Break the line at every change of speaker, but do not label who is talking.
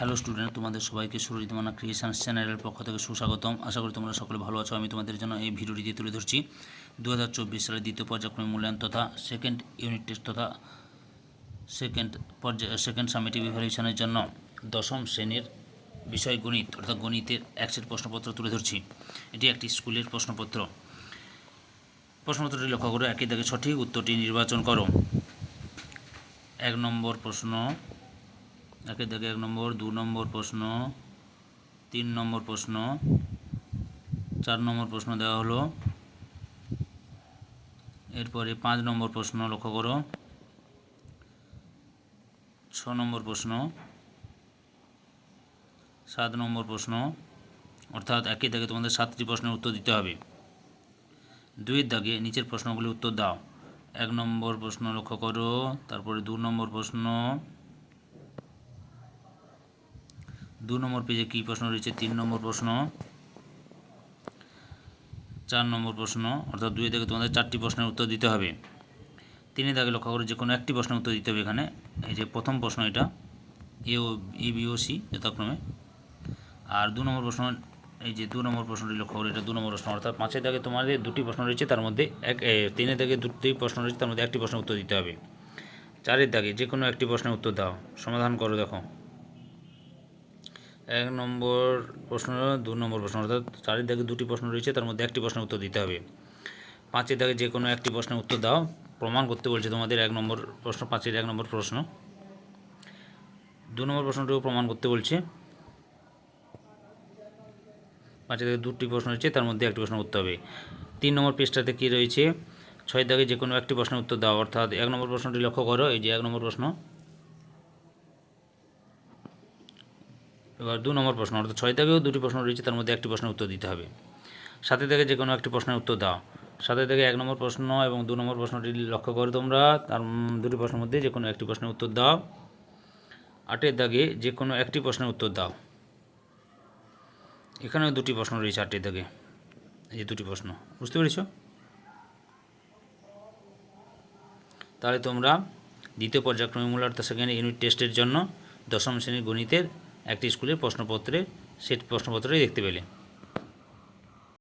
Hello student তোমাদের সবাইকে সুরজিৎ মানা ক্রিয়েশনস চ্যানেলের পক্ষ থেকে সুস্বাগতম। আশা করি তোমরা সকলে ভালো আছো। আমি তোমাদের জন্য এই ভিডিওটি তুলে ধরছি। দু হাজার চব্বিশ সালের দ্বিতীয় পর্যায়ক্রমিক মূল্যায়ন তথা সেকেন্ড ইউনিট টেস্ট তথা সেকেন্ড পর্যায় সেকেন্ড সামিটিভ ইভ্যালুয়েশনের জন্য দশম শ্রেণির বিষয় গণিত, অর্থাৎ গণিতের এক সেট প্রশ্নপত্র তুলে ধরছি। এটি একটি স্কুলের প্রশ্নপত্র। প্রশ্নপত্রটি লক্ষ্য করো। একই দাগে সঠিক উত্তরটি নির্বাচন করো। এক নম্বর প্রশ্ন। একে দেখে এক নম্বর, দু নম্বর প্রশ্ন, তিন নম্বর প্রশ্ন, চার নম্বর প্রশ্ন দেওয়া হলো। এরপরে পাঁচ নম্বর প্রশ্ন লক্ষ্য করো। ছ নম্বর প্রশ্ন, সাত নম্বর প্রশ্ন, অর্থাৎ একই দাগে তোমাদের সাতটি প্রশ্নের উত্তর দিতে হবে। দুইয়ের দাগে নিচের প্রশ্নগুলি উত্তর দাও। এক নম্বর প্রশ্ন লক্ষ্য করো, তারপরে দু নম্বর প্রশ্ন দু নম্বর পেজে কী প্রশ্ন রয়েছে? তিন নম্বর প্রশ্ন চার নম্বর প্রশ্ন অর্থাৎ দুই থেকে তোমাদের চারটি প্রশ্নের উত্তর দিতে হবে। তিনে দাগে লক্ষ্য করে যে কোনো একটি প্রশ্নের উত্তর দিতে হবে এখানে। এই যে প্রথম প্রশ্ন এটা এ ও ই বি ও সি যথাক্রমে। আর দু নম্বর প্রশ্ন এই যে দু নম্বর প্রশ্নটি লক্ষ্য করে এটা দু নম্বর প্রশ্ন। অর্থাৎ পাঁচের দাগে তোমাদের দুটি প্রশ্ন রয়েছে তার মধ্যে এক এ, তিনের দাগে দুটি প্রশ্ন রয়েছে তার মধ্যে একটি প্রশ্নের উত্তর দিতে হবে। চারের দাগে যে কোনো একটি প্রশ্নের উত্তর দাও। সমাধান করো দেখো। এক নম্বর প্রশ্ন, দু নম্বর প্রশ্ন, অর্থাৎ চারের দাগে দুটি প্রশ্ন রয়েছে, তার মধ্যে একটি প্রশ্নের উত্তর দিতে হবে। পাঁচের দাগে যে কোনো একটি প্রশ্নের উত্তর দাও, প্রমাণ করতে বলছে তোমাদের এক নম্বর প্রশ্ন, পাঁচের এক নম্বর প্রশ্ন। দু নম্বর প্রশ্নটিও প্রমাণ করতে বলছে। পাঁচের দাগে দুটি প্রশ্ন রয়েছে, তার মধ্যে একটি প্রশ্ন উত্তর হবে। তিন নম্বর পৃষ্ঠাতে কী রয়েছে? ছয় দাগে যে কোনো একটি প্রশ্নের উত্তর দাও, অর্থাৎ এক নম্বর প্রশ্নটি লক্ষ্য করো, এই যে এক নম্বর প্রশ্ন। এবার দু নম্বর প্রশ্ন, অর্থাৎ ছয় থেকেও দুটি প্রশ্ন রয়েছে, তার মধ্যে একটি প্রশ্নের উত্তর দিতে হবে। সাথে থেকে যে কোনো একটি প্রশ্নের উত্তর দাও। সাথে থেকে এক নম্বর প্রশ্ন এবং দু নম্বর প্রশ্নটি লক্ষ্য করে তোমরা, তার দুটি প্রশ্নের মধ্যে যে কোনো একটি প্রশ্নের উত্তর দাও। আটের দাগে যে কোনো একটি প্রশ্নের উত্তর দাও। এখানেও দুটি প্রশ্ন রয়েছে আটের দাগে, এই দুটি প্রশ্ন, বুঝতে পেরেছ? তাহলে তোমরা দ্বিতীয় পর্যায়ক্রমে মূল্য অর্থাৎ সেকেন্ড ইউনিট টেস্টের জন্য দশম শ্রেণির গণিতের একটি স্কুলের প্রশ্নপত্রে সেট প্রশ্নপত্রই দেখতে পেলে।